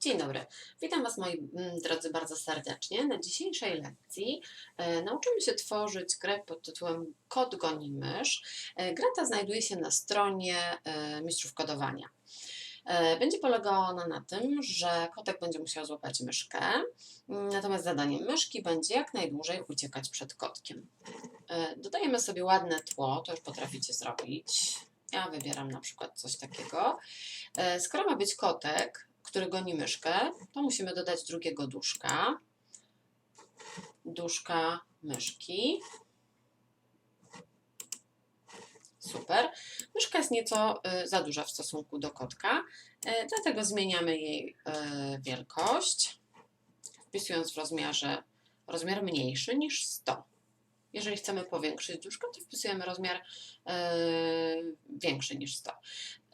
Dzień dobry. Witam Was moi mm, drodzy bardzo serdecznie. Na dzisiejszej lekcji e, nauczymy się tworzyć grę pod tytułem Kod goni mysz. E, gra ta znajduje się na stronie e, Mistrzów Kodowania. E, będzie polegała ona na tym, że kotek będzie musiał złapać myszkę, mm, natomiast zadaniem myszki będzie jak najdłużej uciekać przed kotkiem. E, dodajemy sobie ładne tło, to już potraficie zrobić. Ja wybieram na przykład coś takiego. E, Skoro ma być kotek, który goni myszkę, to musimy dodać drugiego duszka. Duszka myszki. Super. Myszka jest nieco y, za duża w stosunku do kotka, y, dlatego zmieniamy jej y, wielkość, wpisując w rozmiarze rozmiar mniejszy niż 100. Jeżeli chcemy powiększyć duszkę, to wpisujemy rozmiar większy niż 100.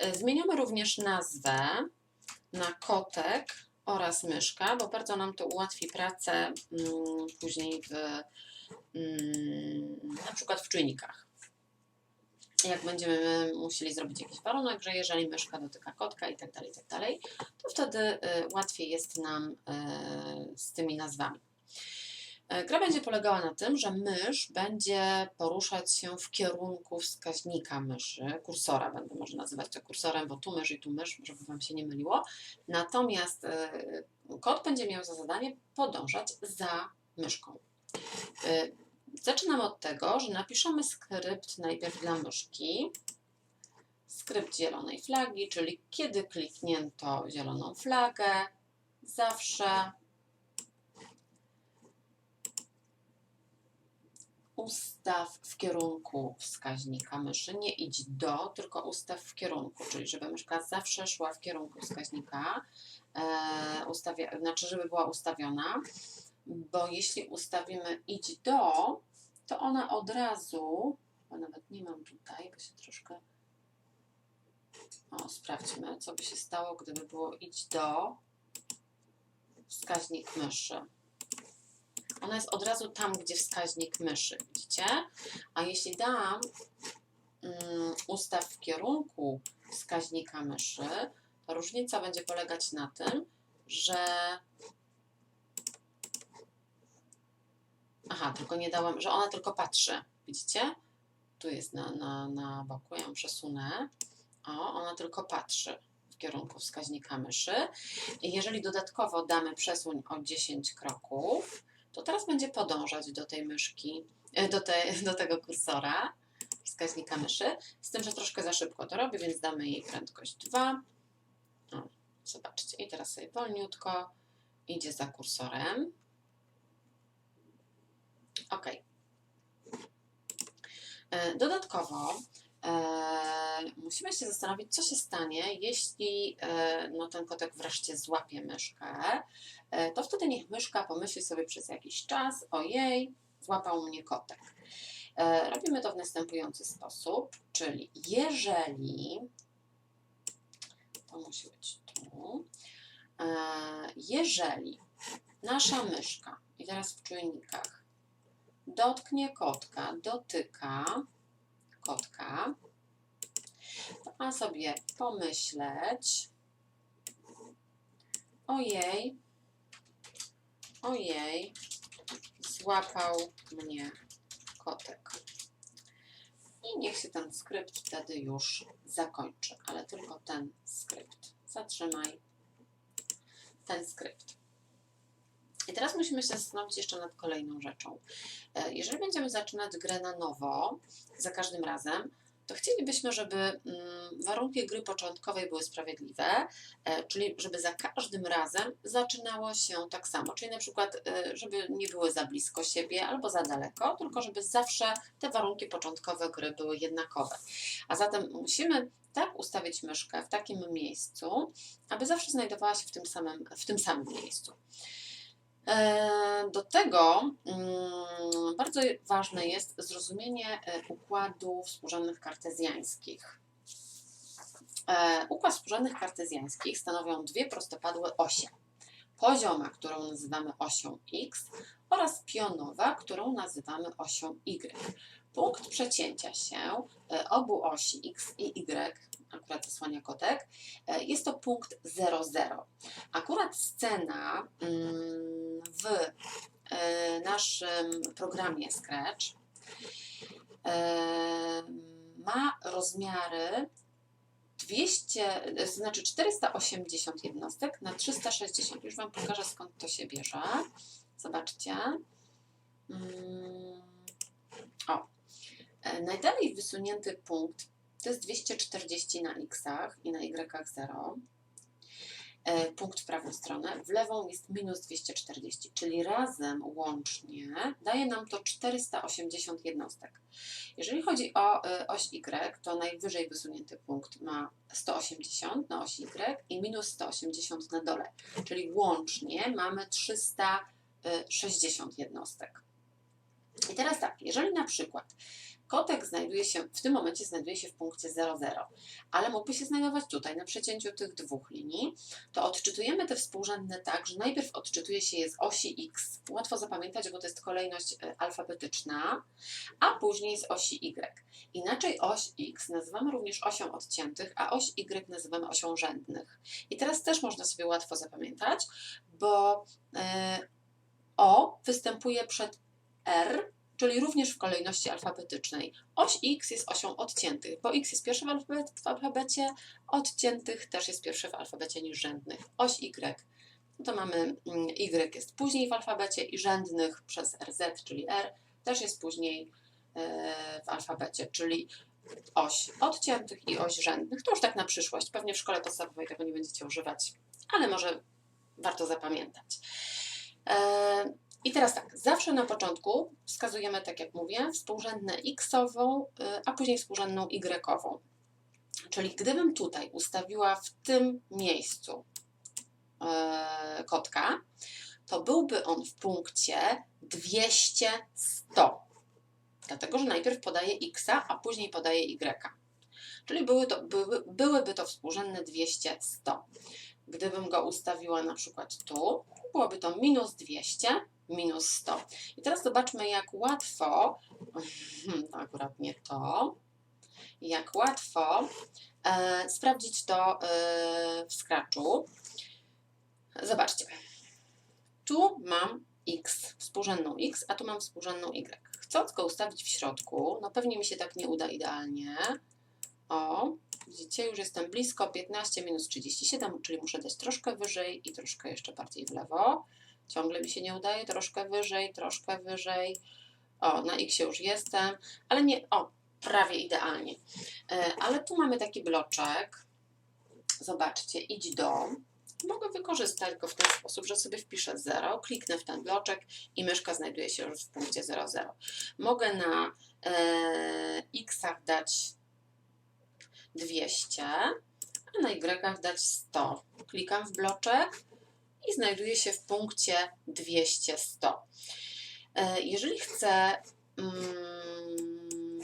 Y, Zmieniamy również nazwę na kotek oraz myszka, bo bardzo nam to ułatwi pracę mm, później w, mm, na przykład w czujnikach. Jak będziemy musieli zrobić jakiś warunek, że jeżeli myszka dotyka kotka i tak dalej, tak dalej, to wtedy y, łatwiej jest nam y, z tymi nazwami. E, Gra będzie polegała na tym, że mysz będzie poruszać się w kierunku wskaźnika myszy, kursora, będę może nazywać to kursorem, bo tu mysz i tu mysz, żeby Wam się nie myliło. Natomiast e, kot będzie miał za zadanie podążać za myszką. E, Zaczynamy od tego, że napiszemy skrypt najpierw dla myszki. Skrypt zielonej flagi, czyli kiedy kliknięto zieloną flagę, zawsze ustaw w kierunku wskaźnika myszy. Nie idź do, tylko ustaw w kierunku, czyli żeby myszka zawsze szła w kierunku wskaźnika, e, ustawia, znaczy żeby była ustawiona, bo jeśli ustawimy idź do, to ona od razu, bo nawet nie mam tutaj, bo się troszkę. O, sprawdźmy, co by się stało, gdyby było idź do wskaźnik myszy. Ona jest od razu tam, gdzie wskaźnik myszy, widzicie? A jeśli dam mm, ustaw w kierunku wskaźnika myszy, to różnica będzie polegać na tym, że. Aha, tylko nie dałam, że ona tylko patrzy. Widzicie? Tu jest na, na, na boku, ja ją przesunę. O, ona tylko patrzy w kierunku wskaźnika myszy. Jeżeli dodatkowo damy przesuń o 10 kroków, to teraz będzie podążać do tej myszki, e, do, te, do tego kursora, wskaźnika myszy, z tym, że troszkę za szybko to robię, więc damy jej prędkość 2. O, zobaczcie, i teraz sobie wolniutko idzie za kursorem. Ok. E, Dodatkowo musimy się zastanowić, co się stanie, jeśli e, no, ten kotek wreszcie złapie myszkę. E, to wtedy niech myszka pomyśli sobie przez jakiś czas, ojej, złapał mnie kotek. E, Robimy to w następujący sposób, czyli jeżeli, to musi być tu, E, jeżeli nasza myszka, i teraz w czujnikach, dotknie kotka, dotyka kotka, ma sobie pomyśleć, ojej, ojej, złapał mnie kotek. I niech się ten skrypt wtedy już zakończy, ale tylko ten skrypt. Zatrzymaj ten skrypt. I teraz musimy się zastanowić jeszcze nad kolejną rzeczą. E, Jeżeli będziemy zaczynać grę na nowo, za każdym razem, to chcielibyśmy, żeby mm, warunki gry początkowej były sprawiedliwe, e, czyli żeby za każdym razem zaczynało się tak samo. Czyli na przykład, e, żeby nie były za blisko siebie albo za daleko, tylko żeby zawsze te warunki początkowe gry były jednakowe. A zatem musimy tak ustawić myszkę w takim miejscu, aby zawsze znajdowała się w tym samym, w tym samym miejscu. E, Do tego mm, bardzo ważne jest zrozumienie e, układu współrzędnych kartezjańskich. E, Układ współrzędnych kartezjańskich stanowią dwie prostopadłe osie. Pozioma, którą nazywamy osią x oraz pionowa, którą nazywamy osią y. Punkt przecięcia się e, obu osi x i y, akurat zasłania kotek. E, Jest to punkt 00. Akurat scena mm, w e, naszym programie Scratch ma rozmiary 200, to znaczy 480 jednostek na 360. Już Wam pokażę skąd to się bierze. Zobaczcie. Mm. E, Najdalej wysunięty punkt to jest 240 na x i na y 0. E, Punkt w prawą stronę. W lewą jest minus 240, czyli razem łącznie daje nam to 480 jednostek. Jeżeli chodzi o e, oś Y, to najwyżej wysunięty punkt ma 180 na osi Y i minus 180 na dole, czyli łącznie mamy 360 jednostek. I teraz tak, jeżeli na przykład kotek znajduje się, w tym momencie znajduje się w punkcie 00, ale mógłby się znajdować tutaj, na przecięciu tych dwóch linii, to odczytujemy te współrzędne tak, że najpierw odczytuje się je z osi x, łatwo zapamiętać, bo to jest kolejność e, alfabetyczna, a później z osi y. Inaczej oś x nazywamy również osią odciętych, a oś y nazywamy osią rzędnych. I teraz też można sobie łatwo zapamiętać, bo e, o występuje przed r, czyli również w kolejności alfabetycznej. Oś x jest osią odciętych, bo x jest pierwszy w, alfabecie, odciętych też jest pierwszy w alfabecie niż rzędnych. Oś y, no to mamy mm, y jest później w alfabecie i rzędnych przez rz, czyli r, też jest później e, w alfabecie, czyli oś odciętych i oś rzędnych. To już tak na przyszłość. Pewnie w szkole podstawowej tego nie będziecie używać, ale może warto zapamiętać. I teraz tak, zawsze na początku wskazujemy, tak jak mówię, współrzędnę x-ową, y, a później współrzędną y-ową. Czyli gdybym tutaj ustawiła w tym miejscu e, kotka, to byłby on w punkcie 200-100. Dlatego, że najpierw podaje x, a później podaje y. Czyli były to, były, byłyby to współrzędne 200-100. Gdybym go ustawiła na przykład tu, byłoby to minus 200, minus 100. I teraz zobaczmy, jak łatwo, to akurat nie to, jak łatwo e, sprawdzić to e, w Scratchu. Zobaczcie. Tu mam x, współrzędną x, a tu mam współrzędną y. Chcąc go ustawić w środku, no pewnie mi się tak nie uda idealnie. O, widzicie, już jestem blisko 15 minus 37, czyli muszę dać troszkę wyżej i troszkę jeszcze bardziej w lewo. Ciągle mi się nie udaje, troszkę wyżej, troszkę wyżej. O, na x już jestem, ale nie, o, prawie idealnie. E, ale tu mamy taki bloczek. Zobaczcie, idź do. Mogę wykorzystać go w ten sposób, że sobie wpiszę 0, kliknę w ten bloczek i myszka znajduje się już w punkcie 00. Mogę na e, x-ach dać 200, a na y dać 100. Klikam w bloczek i znajduję się w punkcie 200-100. E, jeżeli chcę mm,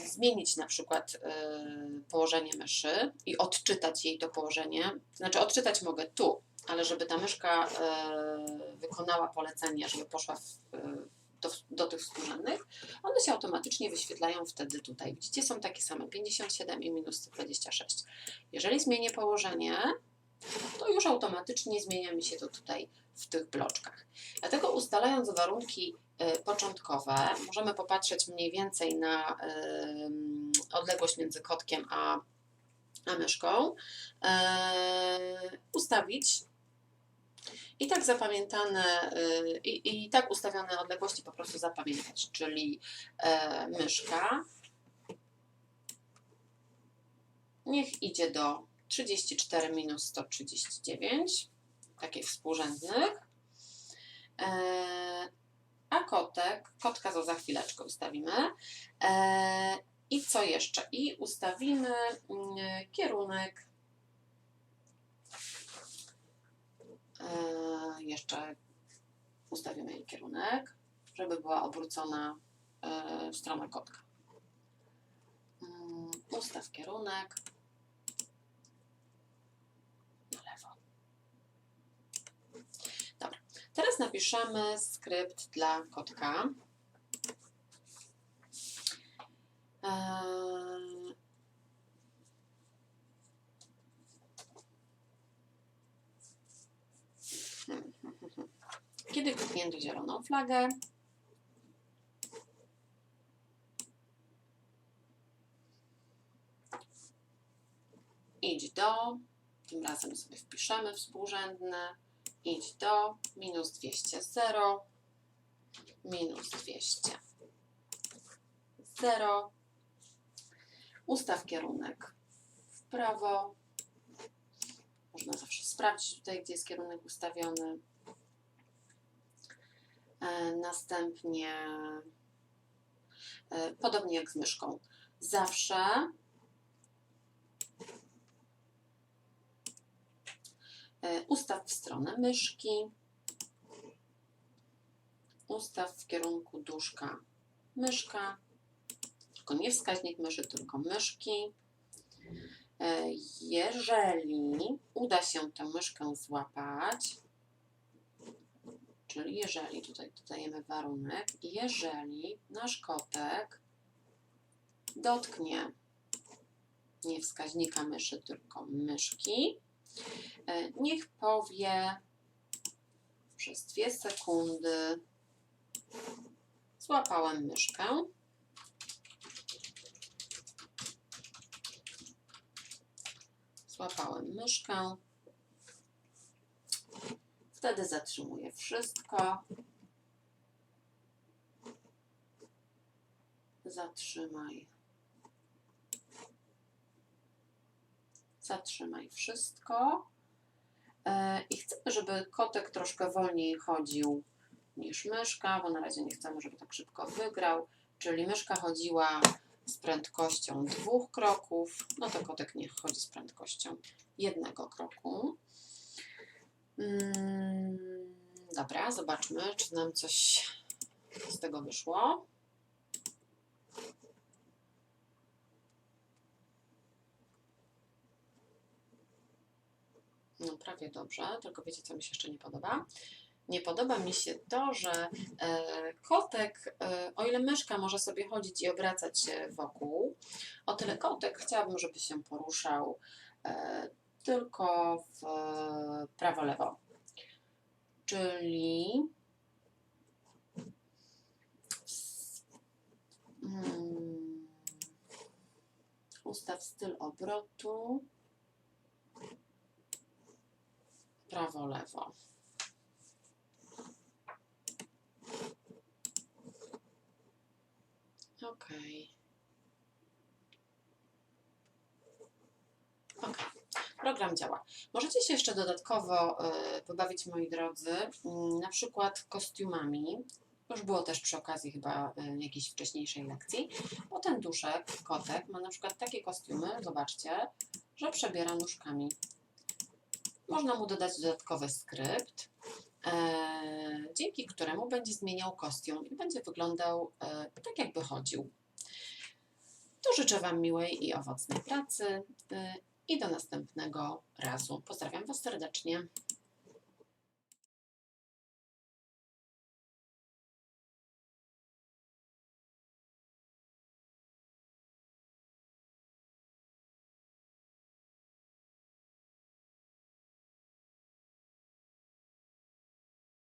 zmienić na przykład y, położenie myszy i odczytać jej to położenie, znaczy odczytać mogę tu, ale żeby ta myszka y, wykonała polecenie, żeby poszła w, do tych współrzędnych, one się automatycznie wyświetlają wtedy tutaj. Widzicie, są takie same, 57 i minus 126. Jeżeli zmienię położenie, to już automatycznie zmienia mi się to tutaj w tych bloczkach. Dlatego ustalając warunki y, początkowe, możemy popatrzeć mniej więcej na y, odległość między kotkiem a, a myszką, y, ustawić i tak zapamiętane, i, i tak ustawione odległości po prostu zapamiętać, czyli myszka niech idzie do 34 minus 139, takich współrzędnych. E, a kotek, kotka to za chwileczkę ustawimy. E, I co jeszcze? I ustawimy mm, kierunek. Jeszcze ustawimy jej kierunek, żeby była obrócona w stronę kotka. Mm, ustaw kierunek. Teraz napiszemy skrypt dla kotka. Kliknięto zieloną flagę, idź do, tym razem sobie wpiszemy współrzędne, idź do minus 200, 0, minus 200, 0, ustaw kierunek w prawo, można zawsze sprawdzić tutaj, gdzie jest kierunek ustawiony. E, Następnie, e, podobnie jak z myszką, zawsze e, ustaw w stronę myszki, ustaw w kierunku duszka myszka, tylko nie wskaźnik myszy, tylko myszki. Jeżeli uda się tę myszkę złapać, czyli jeżeli, tutaj dodajemy warunek, jeżeli nasz kotek dotknie nie wskaźnika myszy, tylko myszki, e, niech powie przez dwie sekundy złapałem myszkę. Złapałem myszkę. Wtedy zatrzymuję wszystko. Zatrzymaj. Zatrzymaj wszystko. E, I chcemy, żeby kotek troszkę wolniej chodził niż myszka, bo na razie nie chcemy, żeby tak szybko wygrał. Czyli myszka chodziła z prędkością dwóch kroków, no to kotek niech chodzi z prędkością jednego kroku. Mm, dobra, zobaczmy, czy nam coś z tego wyszło. No prawie dobrze, tylko wiecie, co mi się jeszcze nie podoba? Nie podoba mi się to, że e, kotek, e, o ile myszka może sobie chodzić i obracać się wokół, o tyle kotek chciałabym, żeby się poruszał e, tylko w prawo-lewo. Czyli mm, ustaw styl obrotu prawo-lewo. Okej. Ok. Program działa. Możecie się jeszcze dodatkowo y, pobawić, moi drodzy, mm, na przykład kostiumami. Już było też przy okazji chyba y, jakiejś wcześniejszej lekcji. Bo ten duszek, kotek, ma na przykład takie kostiumy, zobaczcie, że przebiera nóżkami. Można mu dodać dodatkowy skrypt, e, dzięki któremu będzie zmieniał kostium i będzie wyglądał e, tak, jakby chodził. To życzę Wam miłej i owocnej pracy e, i do następnego razu. Pozdrawiam Was serdecznie.